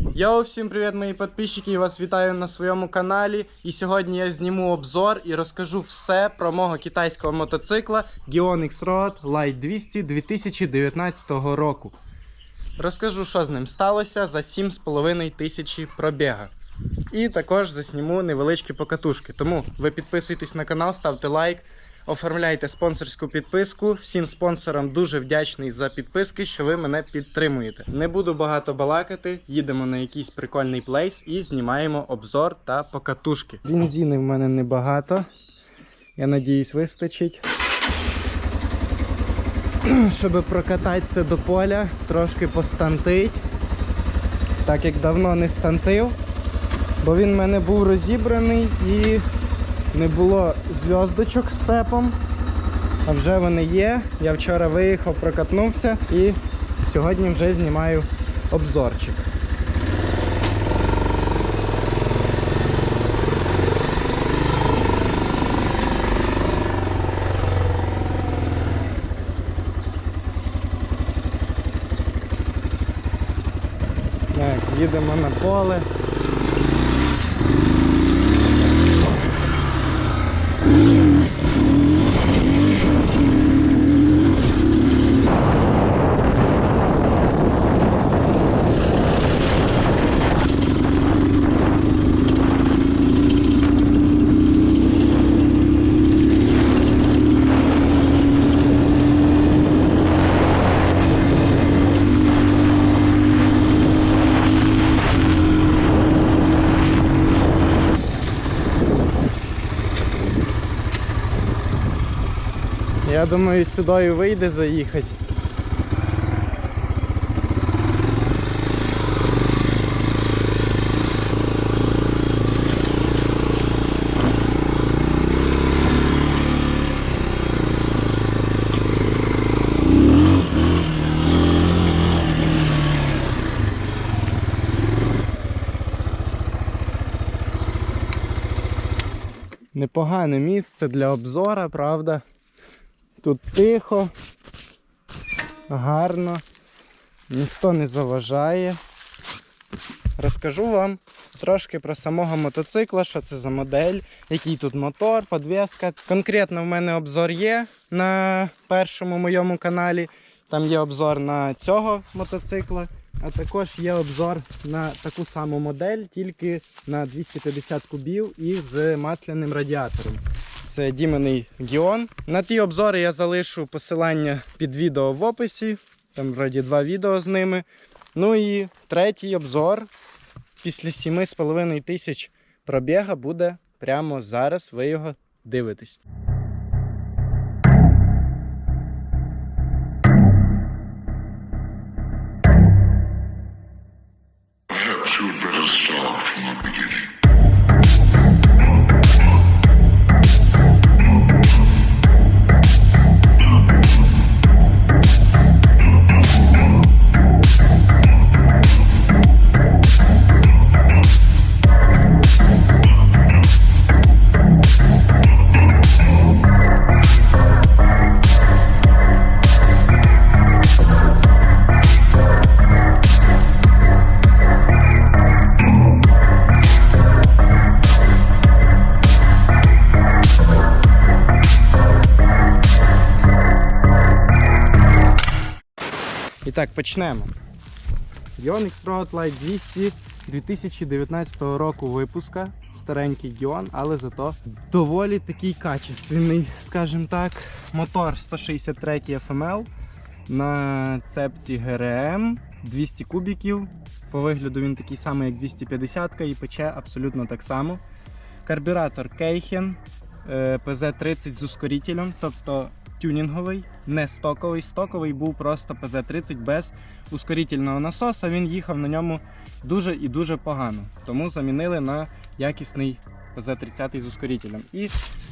Йоу, всім привіт, мої підписчики! Я вас вітаю на своєму каналі. І сьогодні я зніму обзор і розкажу все про мого китайського мотоцикла Gion X-Road Light 200 2019 року. Розкажу, що з ним сталося за 7,5 тисячі пробіга. І також засніму невеличкі покатушки. Тому ви підписуйтесь на канал, ставте лайк, оформляйте спонсорську підписку. Всім спонсорам дуже вдячний за підписки, що ви мене підтримуєте. Не буду багато балакати, їдемо на якийсь прикольний плейс і знімаємо обзор та покатушки. Бензини в мене небагато. Я надіюсь, вистачить. Щоб прокататися до поля, трошки постантить. Так як давно не стантив, бо він в мене був розібраний і не було зв'язочок з цепом. А вже вони є. Я вчора виїхав, прокатнувся і сьогодні вже знімаю обзорчик. Так, їдемо на поле. Я думаю, сюди і вийде заїхати. Непогане місце для обзора, правда? Тут тихо, гарно, ніхто не заважає. Розкажу вам трошки про самого мотоцикла, що це за модель, який тут мотор, подвеска. Конкретно в мене обзор є на першому моєму каналі. Там є обзор на цього мотоцикла, а також є обзор на таку саму модель, тільки на 250 кубів і з масляним радіатором. Це Дімений Гіон. На ті обзори я залишу посилання під відео в описі. Там вроді два відео з ними. Ну і третій обзор після 7,5 тисяч пробіга буде прямо зараз. Ви його дивитесь. Почнемо. Ion X-Road Light 200 2019 року випуска. Старенький Гіон, але зато доволі такий качественний, скажімо так. Мотор 163 FML на цепці GRM 200 кубіків. По вигляду він такий самий, як 250 і пече абсолютно так само. Карбюратор е, PZ30 з ускорителем, тобто тюнінговий, не стоковий. Стоковий був просто PZ30 без ускорительного насоса. Він їхав на ньому дуже і дуже погано. Тому замінили на якісний PZ30 з ускорителем. І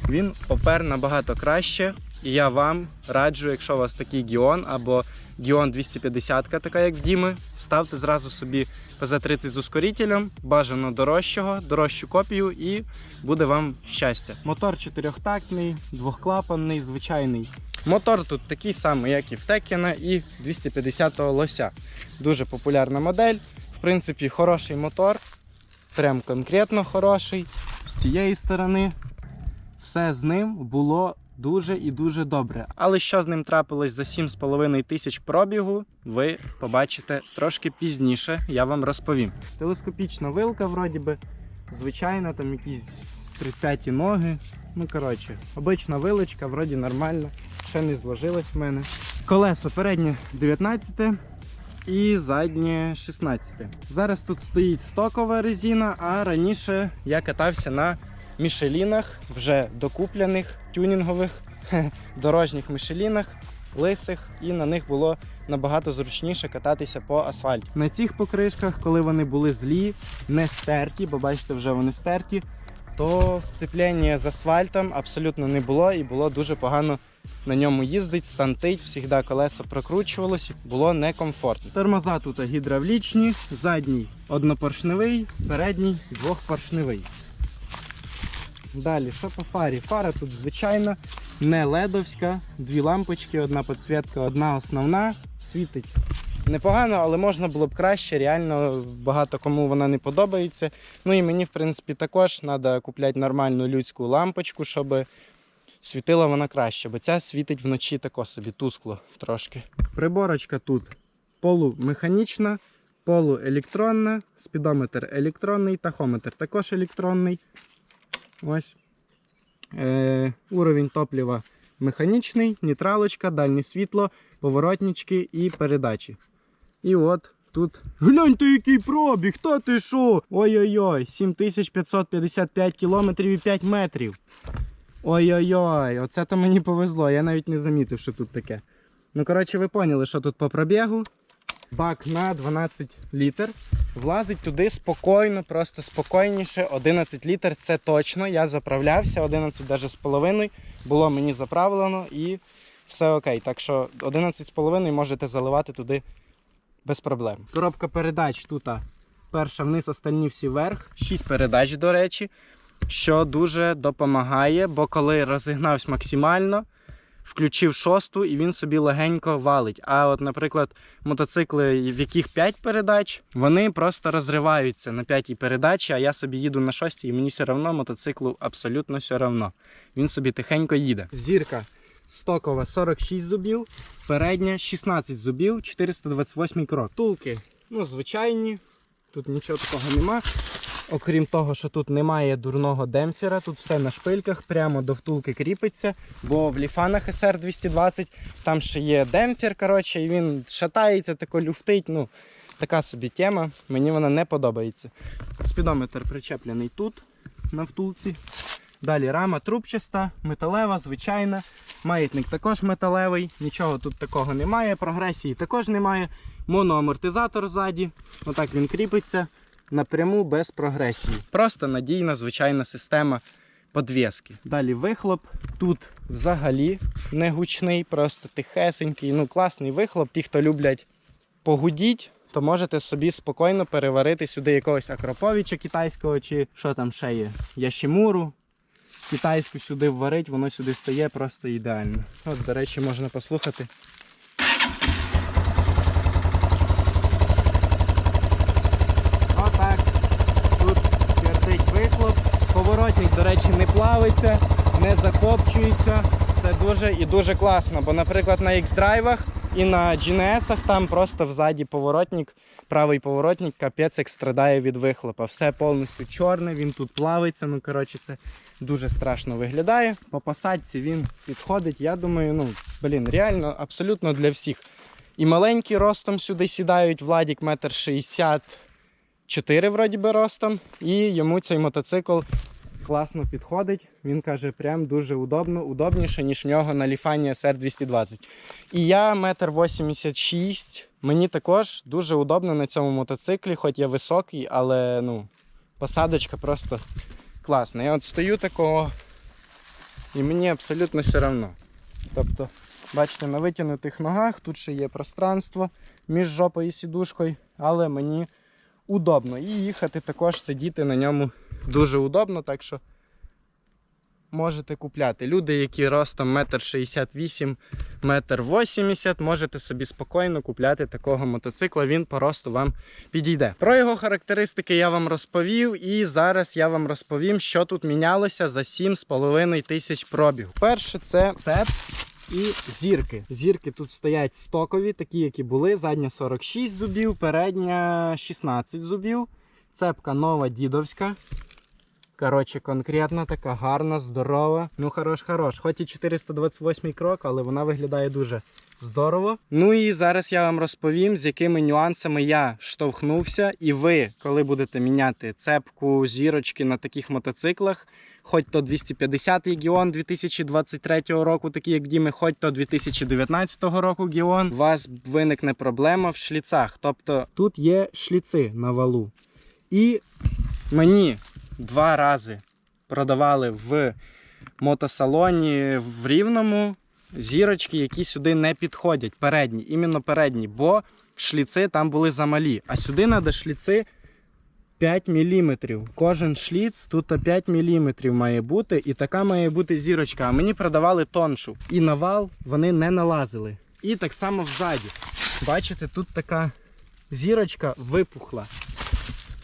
він попер набагато краще. І я вам раджу, якщо у вас такий Гіон або Гіон 250, така як в Діми, ставте зразу собі PZ30 з ускорителем, бажано дорожчого, дорожчу копію, і буде вам щастя. Мотор чотирьохтактний, двохклапанний, звичайний. Мотор тут такий самий, як і в Текіна, і 250-го лося. Дуже популярна модель. В принципі, хороший мотор. Прям конкретно хороший. З тієї сторони все з ним було дуже і дуже добре. Але що з ним трапилось за 7,5 тисяч пробігу, ви побачите трошки пізніше, я вам розповім. Телескопічна вилка, вроді би, звичайна, там якісь 30 ноги. Ну, коротше, обична вилочка, вроді нормально, ще не зложилась в мене. Колесо переднє 19 і заднє 16. Зараз тут стоїть стокова резина, а раніше я катався на мішелінах, вже докупляних тюнінгових дорожніх мішелінах, лисих, і на них було набагато зручніше кататися по асфальті. На цих покришках, коли вони були злі, не стерті, бо бачите, вже вони стерті, то сцепляння з асфальтом абсолютно не було і було дуже погано на ньому їздить, стантить, завжди колесо прокручувалось, було некомфортно. Тормоза тут гідравлічні, задній однопоршневий, передній двохпоршневий. Далі, що по фарі? Фара тут звичайна, не ледовська, дві лампочки, одна підсвітка, одна основна. Світить непогано, але можна було б краще. Реально багато кому вона не подобається. Ну і мені, в принципі, також треба купляти нормальну людську лампочку, щоб світила вона краще, бо ця світить вночі тако собі тускло трошки. Приборочка тут полумеханічна, полуелектронна, спідометр електронний, тахометр також електронний. Ось. Е, уровень топлива механічний, нейтралочка, дальнє світло, поворотнички і передачі. І от тут. Гляньте, який пробіг! Та ти що? Ой-ой-ой, 7555 кілометрів і 5 метрів. Ой-ой-ой, оце то мені повезло, я навіть не замітив, що тут таке. Ну, коротше, ви поняли, що тут по пробігу. Бак на 12 літр. Влазить туди спокійно, просто спокійніше. 11 літр це точно. Я заправлявся, 11 навіть з половиною було мені заправлено і все окей. Так що 11 з половиною можете заливати туди без проблем. Коробка передач тут перша вниз, остальні всі вверх. 6 передач, до речі, що дуже допомагає, бо коли розігнався максимально, включив шосту і він собі легенько валить. А от, наприклад, мотоцикли, в яких 5 передач, вони просто розриваються на п'ятій передачі, а я собі їду на шостій, і мені все одно мотоциклу абсолютно все одно. Він собі тихенько їде. Зірка стокова 46 зубів, передня 16 зубів, 428 крок. Тулки, ну, звичайні, тут нічого такого нема. Окрім того, що тут немає дурного демпфера, тут все на шпильках, прямо до втулки кріпиться. Бо в ліфанах SR 220 там ще є демпфер, коротше, і він шатається, тако люфтить. Ну, така собі тема. Мені вона не подобається. Спідометр причеплений тут, на втулці. Далі рама трубчаста, металева, звичайна. Маятник також металевий, нічого тут такого немає, прогресії також немає. Моноамортизатор ззаді. Отак він кріпиться напряму без прогресії. Просто надійна звичайна система подвіски. Далі вихлоп. Тут взагалі не гучний, просто тихесенький. Ну, класний вихлоп. Ті, хто люблять погудіть, то можете собі спокійно переварити сюди якогось акроповіча китайського, чи що там ще є. Яшімуру. Китайську сюди вварить, воно сюди стає просто ідеально. От, до речі, можна послухати. Отак. Тут твердить вихлоп. Поворотник, до речі, не плавиться, не закопчується. Це дуже і дуже класно. Бо, наприклад, на X-драйвах і на GNS там просто взаді поворотник, правий поворотник, капець як страдає від вихлопа. Все повністю чорне, він тут плавиться. Ну, коротше, це дуже страшно виглядає. По посадці він підходить. Я думаю, ну, блін, реально абсолютно для всіх. І маленькі ростом сюди сідають, Владік метр шістдесят 4 вроді би ростом, і йому цей мотоцикл класно підходить. Він каже, прям дуже удобно, удобніше, ніж в нього на Ліфані SR 220. І я метр 86. Мені також дуже удобно на цьому мотоциклі, хоч я високий, але ну, посадочка просто класна. Я от стою такого, і мені абсолютно все одно. Тобто, бачите, на витягнутих ногах тут ще є пространство між жопою і сідушкою, але мені удобно. І їхати також сидіти на ньому дуже удобно, так що можете купляти. Люди, які ростом 1,68 м, 1,80 м, можете собі спокійно купляти такого мотоцикла. Він по росту вам підійде. Про його характеристики я вам розповів, і зараз я вам розповім, що тут мінялося за 7,5 тисяч пробіг. Перше, це цеп і зірки. Зірки тут стоять стокові, такі, які були. Задня 46 зубів, передня 16 зубів. Цепка нова дідовська. Коротше, конкретна, така гарна, здорова. Ну, хорош, хорош. Хоч і 428 крок, але вона виглядає дуже здорово. Ну і зараз я вам розповім, з якими нюансами я штовхнувся. І ви, коли будете міняти цепку, зірочки на таких мотоциклах, хоч то 250 й Гіон 2023 року, такі як Діми, хоч то 2019 року Гіон, у вас виникне проблема в шліцах. Тобто тут є шліци на валу. І мені два рази продавали в мотосалоні в Рівному зірочки, які сюди не підходять. Передні, іменно передні, бо шліци там були замалі. А сюди треба шліци 5 мм. Кожен шліц тут 5 мм має бути, і така має бути зірочка. А мені продавали тоншу. І на вал вони не налазили. І так само взаді. Бачите, тут така зірочка випухла.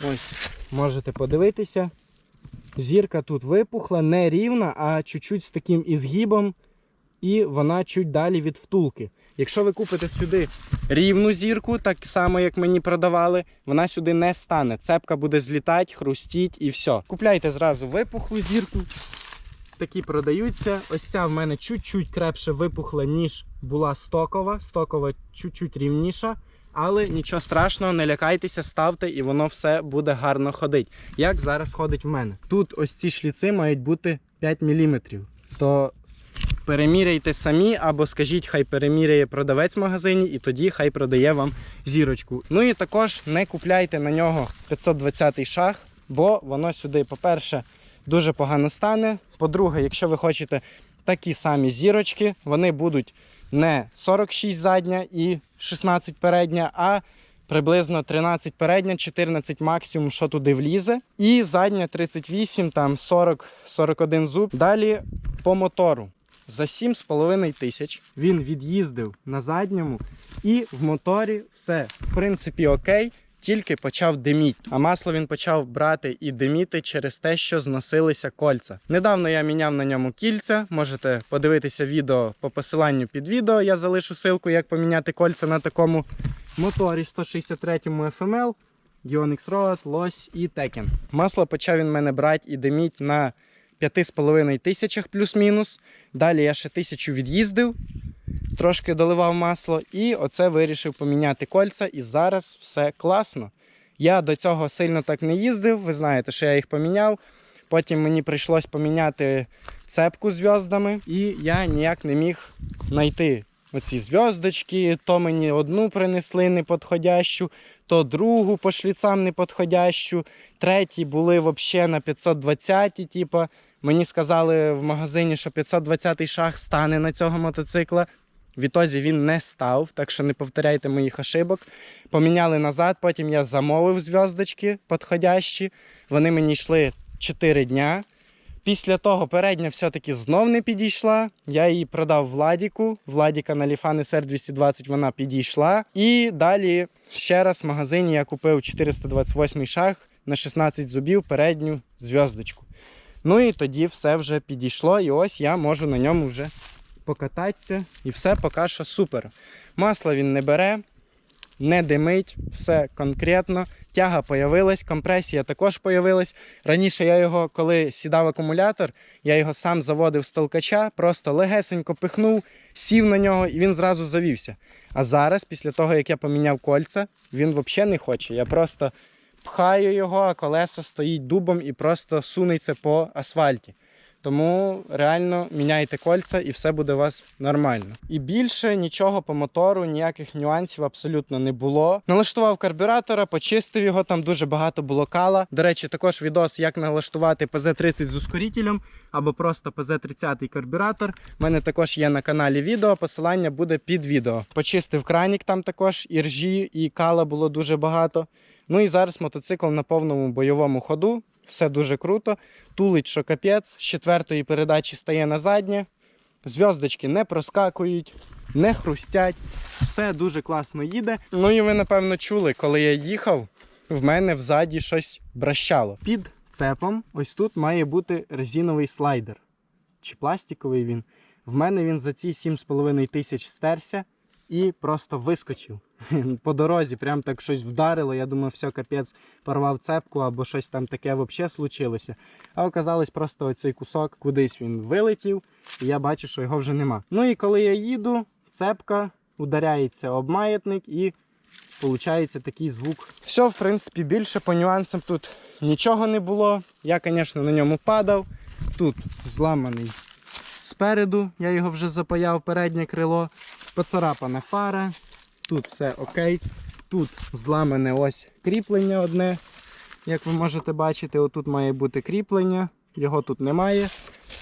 Ось, можете подивитися. Зірка тут випухла, не рівна, а чуть-чуть з таким ізгибом, і вона чуть далі від втулки. Якщо ви купите сюди рівну зірку, так само як мені продавали, вона сюди не стане. Цепка буде злітати, хрустіть і все. Купляйте зразу випухлу зірку. Такі продаються. Ось ця в мене чуть-чуть крепше випухла, ніж була стокова. Стокова чуть-чуть рівніша. Але нічого страшного, не лякайтеся, ставте, і воно все буде гарно ходити. Як зараз ходить в мене. Тут ось ці шліци мають бути 5 мм. То переміряйте самі, або скажіть, хай переміряє продавець в магазині, і тоді хай продає вам зірочку. Ну і також не купляйте на нього 520 шаг, бо воно сюди, по-перше, дуже погано стане. По-друге, якщо ви хочете такі самі зірочки, вони будуть не 46 задня і 16 передня, а приблизно 13 передня, 14 максимум, що туди влізе. І задня 38, там 40-41 зуб. Далі по мотору. За 7,5 тисяч він від'їздив на задньому, і в моторі все в принципі окей. Тільки почав диміти. А масло він почав брати і диміти через те, що зносилися кольця. Недавно я міняв на ньому кільця. Можете подивитися відео по посиланню під відео. Я залишу ссылку, як поміняти кольця на такому моторі 163-му FML, Ion X-Road, Лось і Tekken. Масло почав він мене брати і диміть на 5,5 тисячах плюс-мінус. Далі я ще тисячу від'їздив трошки доливав масло, і оце вирішив поміняти кольця, і зараз все класно. Я до цього сильно так не їздив, ви знаєте, що я їх поміняв. Потім мені прийшлось поміняти цепку зв'яздами, і я ніяк не міг знайти оці зв'яздочки. То мені одну принесли неподходящу, то другу по шліцам неподходящу. Треті були взагалі на 520 типу. Мені сказали в магазині, що 520 шаг стане на цього мотоцикла. Відтоді він не став, так що не повторяйте моїх ошибок. Поміняли назад, потім я замовив зв'язочки підходящі. Вони мені йшли 4 дня. Після того передня все-таки знов не підійшла. Я її продав Владіку. Владіка на Lifan SR 220 вона підійшла. І далі ще раз в магазині я купив 428 шаг на 16 зубів передню зв'язочку. Ну і тоді все вже підійшло, і ось я можу на ньому вже покататися. І все поки що супер. Масла він не бере, не димить, все конкретно. Тяга появилась, компресія також появилась. Раніше я його, коли сідав акумулятор, я його сам заводив з толкача, просто легесенько пихнув, сів на нього і він зразу завівся. А зараз, після того, як я поміняв кольця, він взагалі не хоче. Я просто пхаю його, а колесо стоїть дубом і просто сунеться по асфальті. Тому реально міняйте кольця і все буде у вас нормально. І більше нічого по мотору, ніяких нюансів абсолютно не було. Налаштував карбюратора, почистив його, там дуже багато було кала. До речі, також відос, як налаштувати PZ30 з ускорителем або просто PZ30 карбюратор. У мене також є на каналі відео, посилання буде під відео. Почистив кранік там також, і ржі, і кала було дуже багато. Ну і зараз мотоцикл на повному бойовому ходу. все дуже круто. Тулить, що капець, з четвертої передачі стає на заднє. Зв'яздочки не проскакують, не хрустять. Все дуже класно їде. Ну і ви, напевно, чули, коли я їхав, в мене взаді щось бращало. Під цепом ось тут має бути резиновий слайдер. Чи пластиковий він. В мене він за ці 7,5 тисяч стерся і просто вискочив. По дорозі, прям так щось вдарило. Я думаю, все, капець, порвав цепку або щось там таке взагалі случилося. А оказалось, просто оцей кусок кудись він вилетів, і я бачу, що його вже нема. Ну і коли я їду, цепка ударяється об маятник і Получається такий звук. Все, в принципі, більше по нюансам тут нічого не було. Я, звісно, на ньому падав. Тут зламаний спереду, я його вже запаяв, переднє крило, поцарапана фара. Тут все окей. Тут зламане ось кріплення одне. Як ви можете бачити, отут має бути кріплення, його тут немає,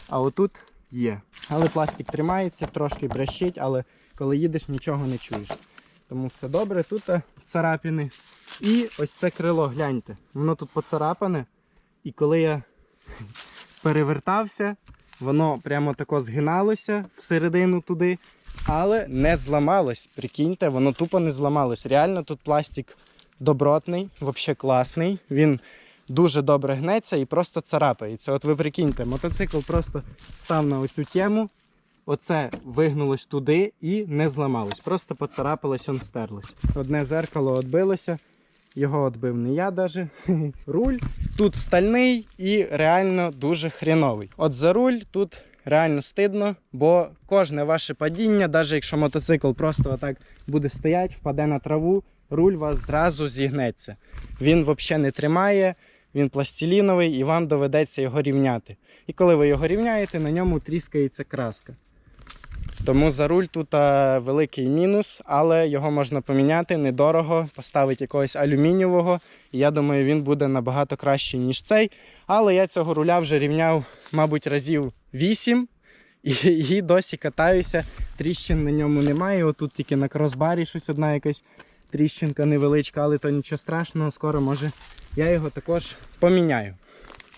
а отут є. Але пластик тримається, трошки брещить, але коли їдеш, нічого не чуєш. Тому все добре, тут е, царапини. І ось це крило, гляньте, воно тут поцарапане. І коли я перевертався, воно прямо тако згиналося всередину туди, але не зламалось. Прикиньте, воно тупо не зламалось. Реально тут пластик добротний, взагалі класний. Він дуже добре гнеться і просто царапається. От ви прикиньте, мотоцикл просто став на оцю тему. Оце вигнулось туди і не зламалось. Просто поцарапалось, он стерлось. Одне зеркало відбилося, його відбив не я даже. Руль тут стальний і реально дуже хріновий. От за руль тут реально стидно, бо кожне ваше падіння, навіть якщо мотоцикл просто отак буде стояти, впаде на траву, руль вас зразу зігнеться. Він взагалі не тримає, він пластиліновий і вам доведеться його рівняти. І коли ви його рівняєте, на ньому тріскається краска. Тому за руль тут великий мінус, але його можна поміняти недорого, поставити якогось алюмінієвого. І я думаю, він буде набагато кращий, ніж цей. Але я цього руля вже рівняв, мабуть, разів 8 і, і досі катаюся. Тріщин на ньому немає. Отут тільки на кросбарі щось одна якась тріщинка невеличка, але то нічого страшного. Скоро може я його також поміняю.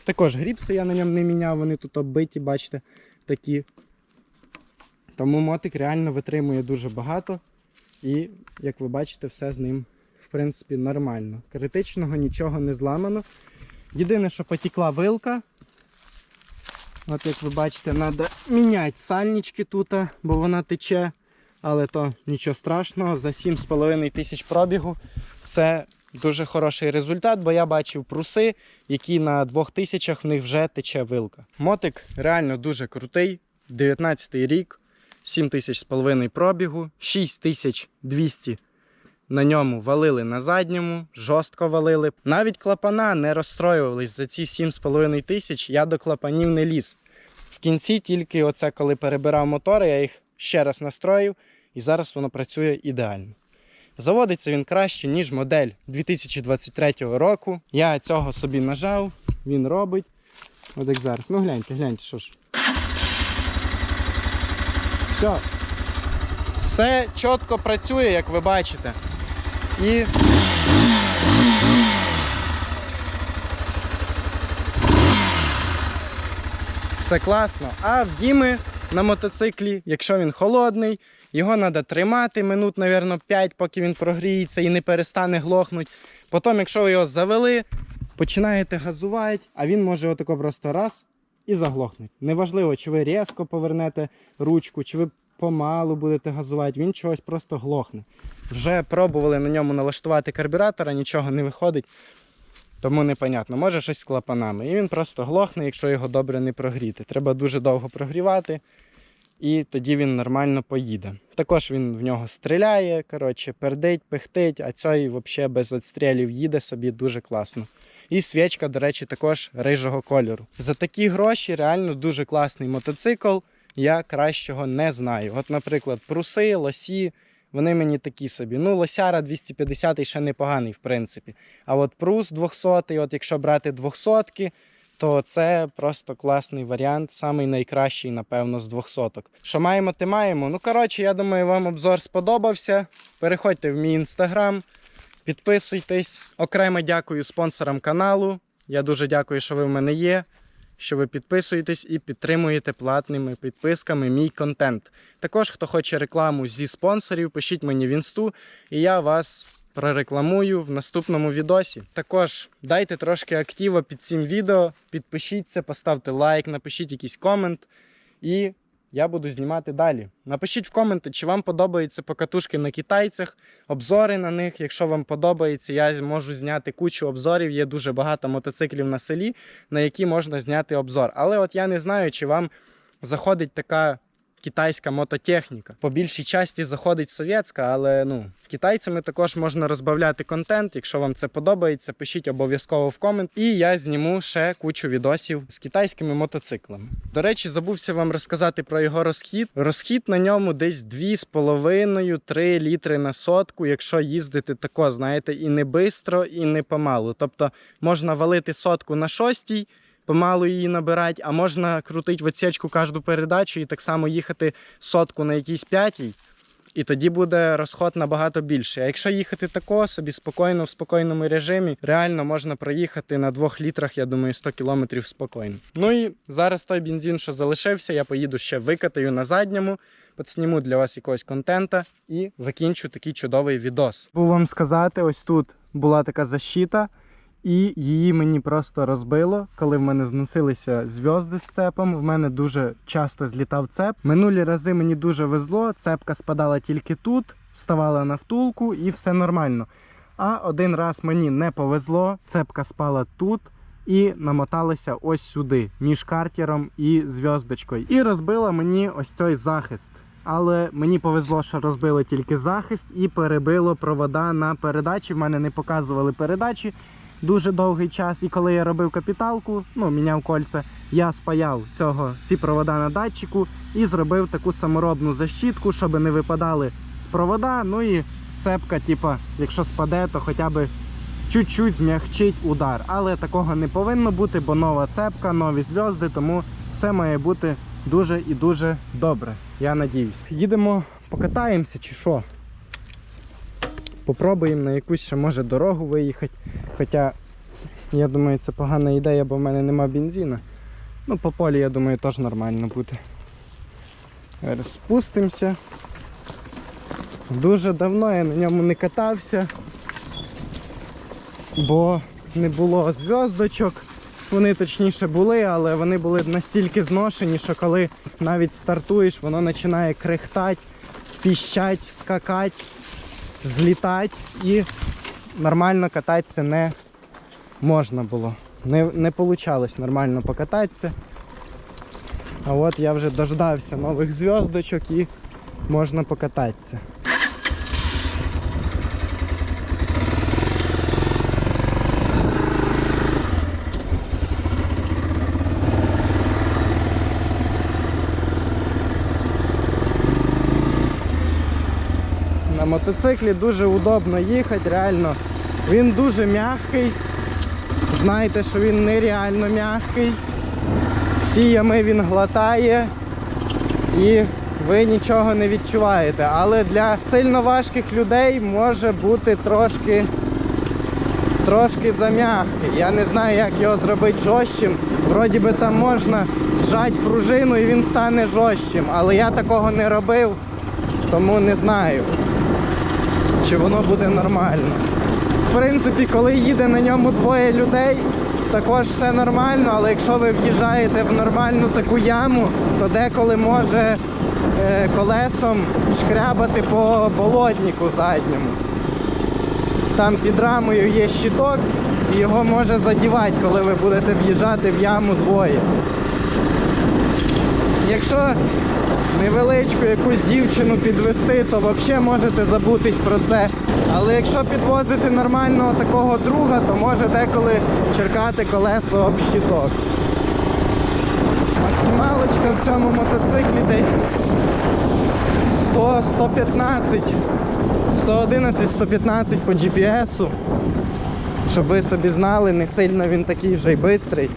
Також гріпси я на ньому не міняв, вони тут оббиті, бачите, такі. Тому мотик реально витримує дуже багато. І, як ви бачите, все з ним в принципі нормально. Критичного нічого не зламано. Єдине, що потекла вилка. От як ви бачите, треба міняти сальнички тут, бо вона тече. Але то нічого страшного. За 7,5 тисяч пробігу це дуже хороший результат, бо я бачив пруси, які на 2000 в них вже тече вилка. Мотик реально дуже крутий. 19 рік. 7 тисяч з половиною пробігу, 6200 на ньому валили на задньому, жорстко валили. Навіть клапана не розстроювались за ці 7,5 тисяч, я до клапанів не ліз. В кінці тільки оце, коли перебирав мотори, я їх ще раз настроїв, і зараз воно працює ідеально. Заводиться він краще, ніж модель 2023 року. Я цього собі нажав, він робить. От як зараз. Ну гляньте, гляньте, що ж. Все. Все чітко працює, як ви бачите. І. Все класно. А в Діми на мотоциклі, якщо він холодний, його треба тримати минут, мабуть, 5, поки він прогріється і не перестане глохнути. Потім, якщо ви його завели, починаєте газувати, а він може отако просто раз і заглохнуть. Неважливо, чи ви різко повернете ручку, чи ви помалу будете газувати, він чогось просто глохне. Вже пробували на ньому налаштувати карбюратора, нічого не виходить, тому непонятно. Може щось з клапанами. І він просто глохне, якщо його добре не прогріти. Треба дуже довго прогрівати, і тоді він нормально поїде. Також він в нього стріляє, коротше, пердить, пихтить, а цей взагалі без відстрілів їде собі дуже класно. І свічка, до речі, також рижого кольору. За такі гроші реально дуже класний мотоцикл. Я кращого не знаю. От, наприклад, пруси, лосі, вони мені такі собі. Ну, лосяра 250 ще непоганий, в принципі. А от прус 200, от якщо брати 200 то це просто класний варіант, самий найкращий, напевно, з 200 Що маємо, ти маємо. Ну, коротше, я думаю, вам обзор сподобався. Переходьте в мій інстаграм, підписуйтесь. Окремо дякую спонсорам каналу. Я дуже дякую, що ви в мене є, що ви підписуєтесь і підтримуєте платними підписками мій контент. Також, хто хоче рекламу зі спонсорів, пишіть мені в інсту, і я вас прорекламую в наступному відосі. Також дайте трошки актива під цим відео, підпишіться, поставте лайк, напишіть якийсь комент, і я буду знімати далі. Напишіть в коменти, чи вам подобаються покатушки на китайцях, обзори на них. Якщо вам подобається, я можу зняти кучу обзорів. Є дуже багато мотоциклів на селі, на які можна зняти обзор. Але от я не знаю, чи вам заходить така китайська мототехніка. По більшій часті заходить совєтська, але ну, китайцями також можна розбавляти контент. Якщо вам це подобається, пишіть обов'язково в комент. І я зніму ще кучу відосів з китайськими мотоциклами. До речі, забувся вам розказати про його розхід. Розхід на ньому десь 2,5-3 літри на сотку, якщо їздити тако, знаєте, і не бистро, і не помалу. Тобто можна валити сотку на шостій. Помалу її набирати, а можна крутити в отсечку кожну передачу і так само їхати сотку на якійсь п'ятій, і тоді буде розход набагато більший. А якщо їхати тако собі спокійно в спокійному режимі, реально можна проїхати на двох літрах, я думаю, 100 кілометрів спокійно. Ну і зараз той бензин, що залишився, я поїду ще викатаю на задньому, підсніму для вас якогось контента і закінчу такий чудовий відос. Був вам сказати, ось тут була така защита. І її мені просто розбило, коли в мене зносилися зв'язки з цепом. В мене дуже часто злітав цеп. Минулі рази мені дуже везло. Цепка спадала тільки тут, вставала на втулку і все нормально. А один раз мені не повезло, цепка спала тут і намоталася ось сюди, між картером і зв'яздочкою. І розбила мені ось цей захист. Але мені повезло, що розбили тільки захист і перебило провода на передачі. В мене не показували передачі дуже довгий час. І коли я робив капіталку, ну міняв кольця, я спаяв цього ці провода на датчику і зробив таку саморобну защитку, щоб не випадали провода. Ну і цепка, типа, якщо спаде, то хоча б чуть-чуть змягчить удар. Але такого не повинно бути, бо нова цепка, нові зв'язки, тому все має бути дуже і дуже добре. Я надіюсь. Їдемо, покатаємося чи що? Попробуємо на якусь ще може дорогу виїхати. Хоча, я думаю, це погана ідея, бо в мене нема бензину. Ну, по полі, я думаю, теж нормально буде. Зараз спустимося. Дуже давно я на ньому не катався, бо не було зв'язочок. Вони точніше були, але вони були настільки зношені, що коли навіть стартуєш, воно починає крихтати, піщать, скакати злітати і нормально кататися не можна було. Не, не вийшло нормально покататися. А от я вже дождався нових зв'язочок і можна покататися. Мотоциклі дуже удобно їхати, реально. Він дуже м'який. Знаєте, що він нереально м'який. Всі ями він глотає і ви нічого не відчуваєте. Але для сильно важких людей може бути трошки трошки зам'який. Я не знаю, як його зробити жорстким. Вроді би там можна зжати пружину і він стане жорстким. Але я такого не робив, тому не знаю чи воно буде нормально. В принципі, коли їде на ньому двоє людей, також все нормально, але якщо ви в'їжджаєте в нормальну таку яму, то деколи може е, колесом шкрябати по болотнику задньому. Там під рамою є щиток і його може задівати, коли ви будете в'їжджати в яму двоє. Якщо невеличку якусь дівчину підвести, то взагалі можете забутись про це. Але якщо підвозити нормального такого друга, то може деколи черкати колесо об щиток. Максималочка в цьому мотоциклі десь 100, 115, 111, 115 по GPS-у. Щоб ви собі знали, не сильно він такий вже й бистрий.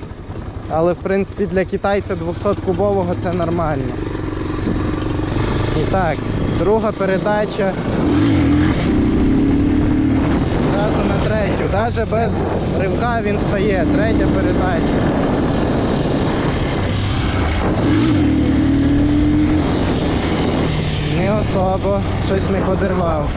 Але в принципі для китайця 200 кубового це нормально. І так, друга передача. Зразу на третю. Навіть без ривка він стає, третя передача. Не особо, щось не подервав.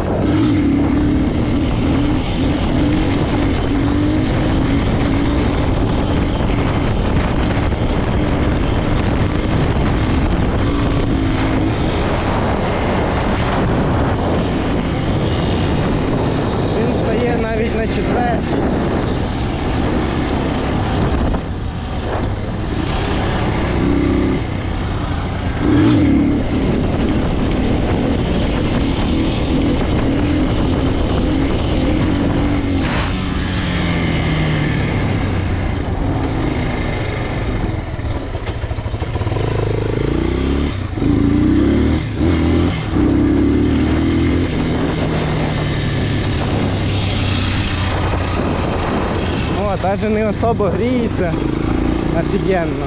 Він стає навіть на четвертій. Навіть не особо гріється. Офігенно.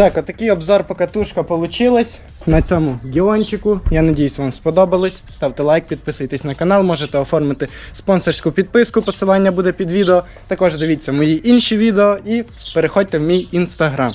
Так, отакий обзор покатушка получилось на цьому гіончику. Я надіюсь, вам сподобалось. Ставте лайк, підписуйтесь на канал, можете оформити спонсорську підписку. Посилання буде під відео. Також дивіться мої інші відео і переходьте в мій інстаграм.